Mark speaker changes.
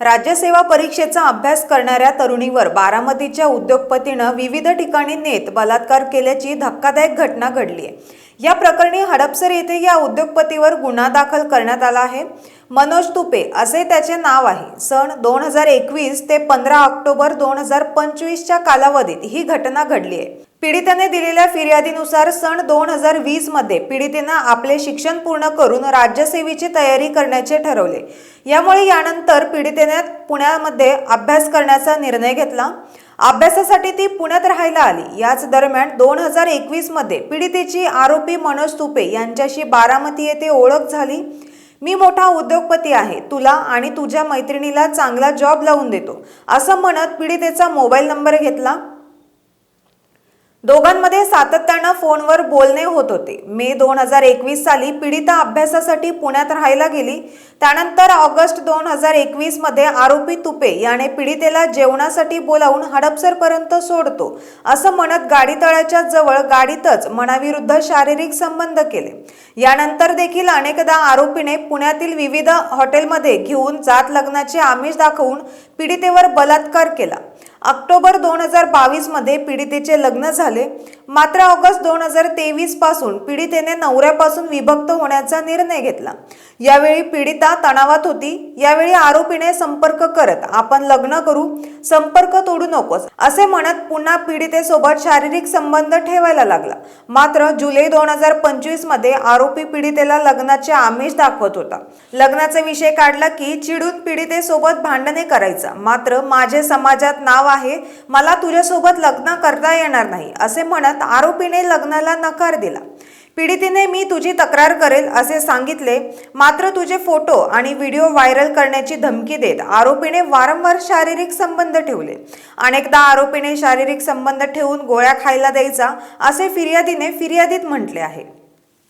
Speaker 1: राज्यसेवा परीक्षेचा अभ्यास करणाऱ्या तरुणीवर बारामतीच्या उद्योगपतीनं विविध ठिकाणी नेत बलात्कार केल्याची धक्कादायक घटना घडली आहे. या प्रकरणी हडपसर येथे या उद्योगपतीवर गुन्हा दाखल करण्यात आला आहे. मनोज तुपे असे त्याचे नाव आहे. सन दोन हजार एकवीस ते पंधरा ऑक्टोबर दोन हजार पंचवीसच्या कालावधीत ही घटना घडली आहे. पीडितेने दिलेल्या फिर्यादीनुसार सन दोन हजार वीसमध्ये पीडितेनं आपले शिक्षण पूर्ण करून राज्यसेवेची तयारी करण्याचे ठरवले. यामुळे यानंतर पीडितेने पुण्यामध्ये अभ्यास करण्याचा निर्णय घेतला. अभ्यासासाठी ती पुण्यात राहायला आली. याच दरम्यान दोन हजार एकवीसमध्ये पीडितेची आरोपी मनोज तुपे यांच्याशी बारामती येथे ओळख झाली. मी मोठा उद्योगपती आहे. तुला आणि तुझ्या मैत्रिणीला चांगला जॉब लावून देतो. असं म्हणत पीडितेचा मोबाईल नंबर घेतला. दोघांमध्ये सातत्यानं फोनवर बोलणे होत होते. मे दोन हजार एकवीस साली पीडिता अभ्यासासाठी पुण्यात राहायला गेली. त्यानंतर ऑगस्ट दोन हजार एकवीसमध्ये आरोपी तुपे याने पीडितेला जेवणासाठी बोलावून हडपसरपर्यंत सोडतो. असं म्हणत गाडी तळाच्या जवळ गाडीतच मनाविरुद्ध शारीरिक संबंध केले. यानंतर देखील अनेकदा आरोपीने पुण्यातील विविध हॉटेलमध्ये घेऊन जात लग्नाचे आमिष दाखवून पीडितेवर बलात्कार केला. ऑक्टोबर दोन हजार बावीसमध्ये पीडितेचे लग्न झाले. मात्र ऑगस्ट दोन हजार तेवीसपासून पीडितेने नवऱ्यापासून विभक्त होण्याचा निर्णय घेतला. यावेळी पीडिता तणावात होती. यावेळी आरोपीने संपर्क करत आपण लग्न करू संपर्क तोडू नकोस असे म्हणत पुन्हा पीडितेसोबत शारीरिक संबंध ठेवायला लागला. मात्र जुलै दोन हजार पंचवीसमध्ये आरोपी पीडितेला लग्नाचे आमिष दाखवत होता. लग्नाचा विषय काढला की चिडून पीडितेसोबत भांडणे करायचा. मात्र माझे समाजात नाव आहे मला तुझ्यासोबत लग्न करता येणार नाही असे म्हणत आरोपीने लग्नाला नकार दिला. पीडितीने मी तुझी तक्रार करेल असे सांगितले. मात्र तुझे फोटो आणि व्हिडिओ व्हायरल करण्याची धमकी देत आरोपीने वारंवार शारीरिक संबंध ठेवले. अनेकदा आरोपीने शारीरिक संबंध ठेवून गोळ्या खायला द्यायचा असे फिर्यादीने फिर्यादीत म्हटले आहे.